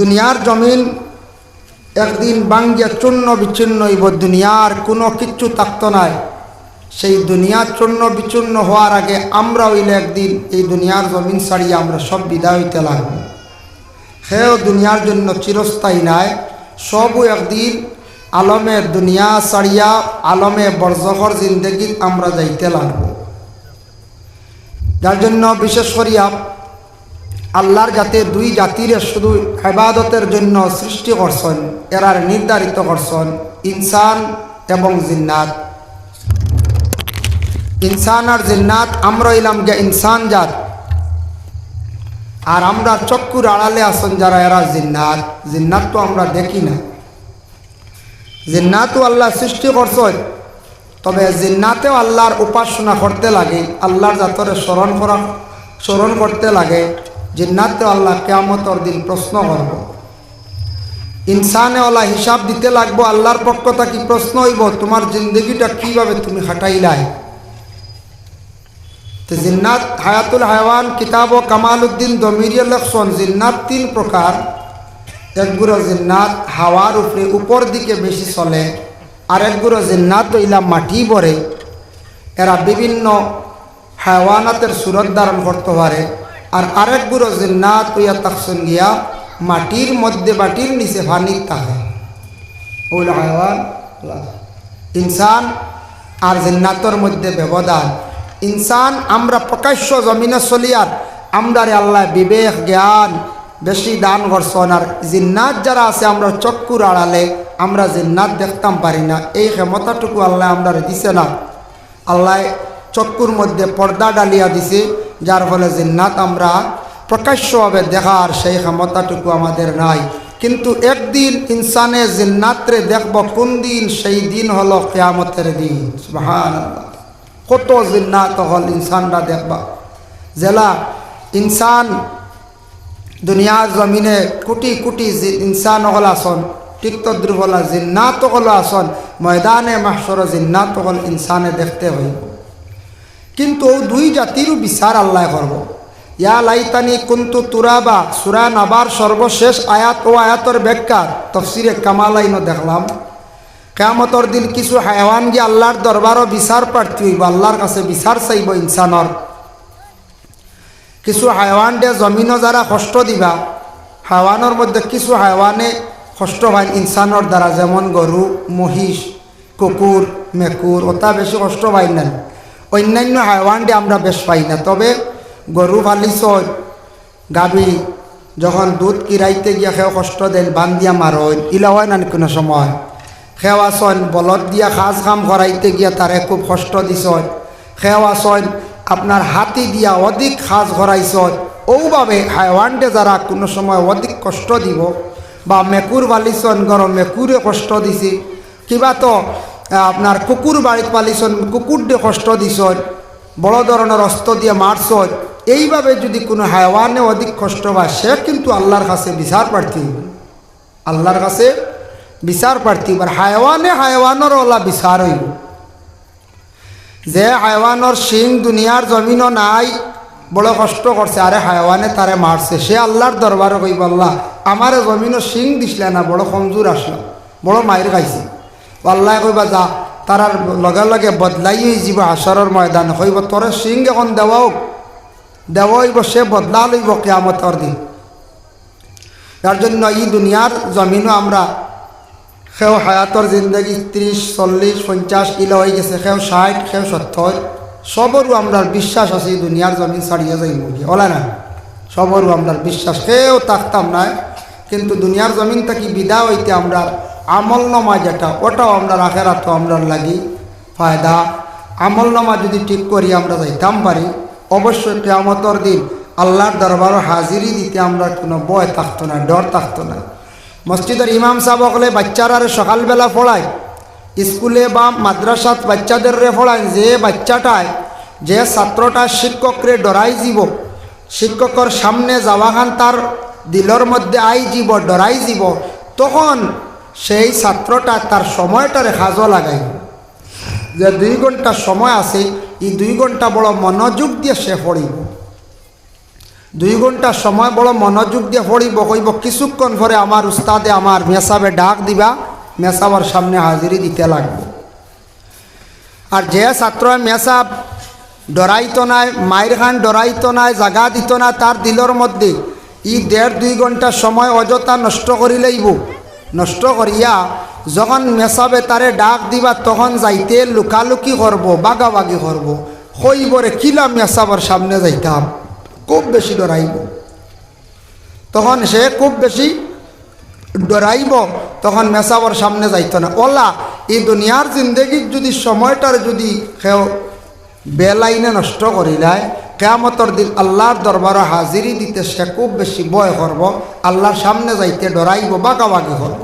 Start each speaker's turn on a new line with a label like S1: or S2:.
S1: দুনিয়ার জমিন একদিন বাঙ্গিয়া চূর্ণ বিচ্ছিন্ন হইব। দুনিয়ার কোনো কিচ্ছু থাকতো নাই। সেই দুনিয়া চূর্ণ বিচূর্ণ হওয়ার আগে আমরা হইলে একদিন এই দুনিয়ার জমিন ছাড়িয়ে আমরা সব বিদায় হইতে লাগবো। সেও দুনিয়ার জন্য চিরস্থায়ী নাই। সবও একদিন আলমে দুনিয়া ছাড়িয়া আলমে বরজখর জিন্দগিত আমরা যাইতে লাগবো। যার জন্য বিশেষ করিয়া আল্লাহর যাতে দুই জাতির শুধু হেবাদতের জন্য সৃষ্টি করছেন, এরার নির্ধারিত করছেন, ইনসান এবং জিন্নাত। ইনসান আর জিন্নাত, আমরা ইলাম যে ইনসান জাত। আর আমরা চক্ষুর আড়ালে আসন যারা, এরা জিন্নাত। জিন্নাত তো আমরা দেখি না। জিন্নাতও আল্লাহ সৃষ্টি করছেন, তবে জিন্নাতেও আল্লাহর উপাসনা করতে লাগে, আল্লাহর জাতরে স্মরণ করা, স্মরণ করতে লাগে। জিন্নাতেও আল্লাহ কেয়ামতর দিন প্রশ্ন করব। ইনসানে ওলা হিসাব দিতে লাগবো, আল্লাহর পক্ষ কি প্রশ্ন হইব? তোমার জিন্দগিটা কীভাবে তুমি হাঁটাইলাই তো জিন্নাত হায়াতুল হায়ওয়ান, কিতাব ও কামালউদ্দিন দমিরিয়া লক্ষণ জিন্নাত তিন প্রকার। একগুলো জিন্নাত হাওয়ার উপরে, উপর দিকে বেশি চলে আরেকগুলো জিন্নাত ইলা মাটি ভরে। এরা বিভিন্ন হায়ওয়ানাতের সুরত ধারণ করতে পারে। আর আরেকগুলো জিন্নাত ইয়া তাকসন গিয়া মাটির মধ্যে মাটির নিচে থাকে ওই হায়ওয়ান ইনসান আর জিন্নাতর মধ্যে ব্যবধান। ইনসান আমরা প্রকাশ্য জমিনে চলিয়ার আমদারে আল্লাহ বিবেক, জ্ঞান বেশি দান করছেন। আর জিন্নাত যারা আছে, আমরা চক্ষুর আড়ালে আমরা জিন্নাত দেখতাম পারি না। এই ক্ষমতাটুকু আল্লাহ আমরা দিছে না। আল্লাহ চক্ষুর মধ্যে পর্দা ডালিয়া দিছে। যার ফলে জিন্নাত আমরা প্রকাশ্যভাবে দেখার সেই ক্ষমতাটুকু আমাদের নাই। কিন্তু একদিন ইনসানে জিন্নাত্রে দেখব কোন দিন সেই দিন হলো কেয়ামতের দিন। সুবহান কত জিন্নাত হল ইনসানরা দেখবা। জেলা ইনসান দুনিয়ার জমিনে কোটি কোটি ইনসান হল আসন টিক্ত দুর্বলা জিন্নাত হল আসন, ময়দানে মাসর জিন্নাত হল ইনসানে দেখতে হইব। কিন্তু দুই জাতিরও বিচার আল্লাহ করব। ইয়া লাইতানি কুন্তু তুরাবা, সুরা নাবার সর্বশেষ আয়াত ও আয়াতর ব্যাখ্যা তফসিরে কামালাইনও দেখলাম। কেয়ামতর দিন কিছু হায়ওয়ান গিয়ে আল্লাহর দরবারও বিচার প্রার্থী হইব, আল্লাহর কাছে বিচার চাইব ইনসানর। কিছু হায়ওয়ান দে জমিনও যারা কষ্ট দিবা, হায়ওয়ানোর মধ্যে কিছু হায়ওয়ানে কষ্ট পায় ইনসানোর দ্বারা, যেমন গরু, মহিষ, কুকুর, মেকুর ওটা বেশি কষ্ট পাই না অন্যান্য হায়ওয়ান দিয়ে আমরা বেশ পাই না। তবে গরু ফালিছ গাবি যখন দুধ কিরাইতে গিয়া সেও কষ্ট দেন বান দিয়া মারইন ইলা হয় না কোনো সময়? ছয় বলদ দিয়া সাজ কাম করাইতে গিয়া তারে খুব কষ্ট দিছ সেৱা ছয় আপনার হাতি দিয়া অধিক সাজ করাইছ ওভাবে হাইওয়ানটে যারা কোনো সময় অধিক কষ্ট দিব বা মেকুর বালিছন গরম মেকুরে কষ্ট দিছে, কিবা তো আপনার কুকুর বাড়িত পালিছন দিয়ে কষ্ট দিছন, বড় ধরনের অস্ত্র দিয়ে মারছন এইভাবে যদি কোনো হাইওয়ানে অধিক কষ্ট পায়, সে কিন্তু আল্লাহর কাছে বিচার প্রার্থী আল্লাহর কাছে বিচার প্রার্থী এবার হায়ওয়ানে হায়ওয়ানোর ওলা বিচার হইব যে হায়ওয়ানোর সিং দুনিয়ার জমিনও নাই, বড় কষ্ট করছে আরে হায়ওয়ানে তারে মারছে সে আল্লাহর দরবারে কইব আল্লাহ আমারে জমিনও সিং দিছিলে না, বড় কমজোর আসলো বড় মায়ের খাইছে। আল্লাহ কইবা যা তারার লগে লগে বদলাই হয়ে যাব আসরের ময়দান কইব তোরে সিং এখন দেওয়াও দেওয়া হইব সে বদলা লইব কেয়ামতর দিন। যার জন্য এই দুনিয়ার জমিনও আমরা সেও হায়াতর জিন্দগি ত্রিশ, চল্লিশ, পঞ্চাশ ইলা হয়ে গেছে, সেও ষাট, সেও সত্তর সবরও আমরা বিশ্বাস আছে এই দুনিয়ার জমিন ছাড়িয়ে যাই মুরগি ওলা না? সবরও আমরা বিশ্বাস কেউ থাকতাম না কিন্তু দুনিয়ার জমিন থাকি বিদা হইতে আমরা আমল নমা যেটা, ওটাও আমরা রাখেরা তো আমরা লাগি। ফায়দা আমল নমা যদি ঠিক করি আমরা যাইতাম পারি। অবশ্যই কেয়ামতর দিন আল্লাহর দরবারও হাজিরি দিতে আমরা কোনো বয় থাকতো না, ডর থাকতো না। মসজিদের ইমাম সাহেব হলে বাচ্চারা সকালবেলা পড়ায় স্কুলে বা মাদ্রাসাত বাচ্চাদের রে পড়ায় যে বাচ্চাটায়, যে ছাত্রটা শিক্ষকরে ডরাই যাব শিক্ষকর সামনে যাওয়াখান তার দিলর মধ্যে আই যাব ডরাই যাব তখন সেই ছাত্রটা তার সময়টারে সাজো লাগাই। যে দুই ঘণ্টা সময় আছে এই দুই ঘণ্টা বড় মনোযোগ দিয়ে সে পড়িব দুই ঘণ্টা সময় বড় মনোযোগ দিয়ে পড়িব কইব, কিছুক্ষণ পরে আমার উস্তাদে আমার মেসাবে ডাক দিবা, মেসাবার সামনে হাজিরি দিতে লাগবে। আর যে ছাত্র মেসাব ডরাইতো নাই, মায়ের খান ডরাইতো নাই, জাগা দিত না তার দিলর মধ্যে ই দেড় দুই ঘণ্টা সময় অযথা নষ্ট করি লইব। নষ্ট করিয়া যখন মেসাবে তারে ডাক দিবা, তখন যাইতে লুকালুকি করব বাগাবাগি করব কইবরে কিলা মেসাবার সামনে যাইতাম, খুব বেশি ডরাইব তখন সে খুব বেশি ডরাইব তখন মেসাবর সামনে যাইত না। ওলা এই দুনিয়ার জিন্দগির যদি সময়টার যদি কেউ বেলাইনে নষ্ট করিলায় কেয়ামতর দিন আল্লাহর দরবারে হাজিরি দিতে সে খুব বেশি বয় করব, আল্লাহর সামনে যাইতে ডরাইব বাগাবাগি করব।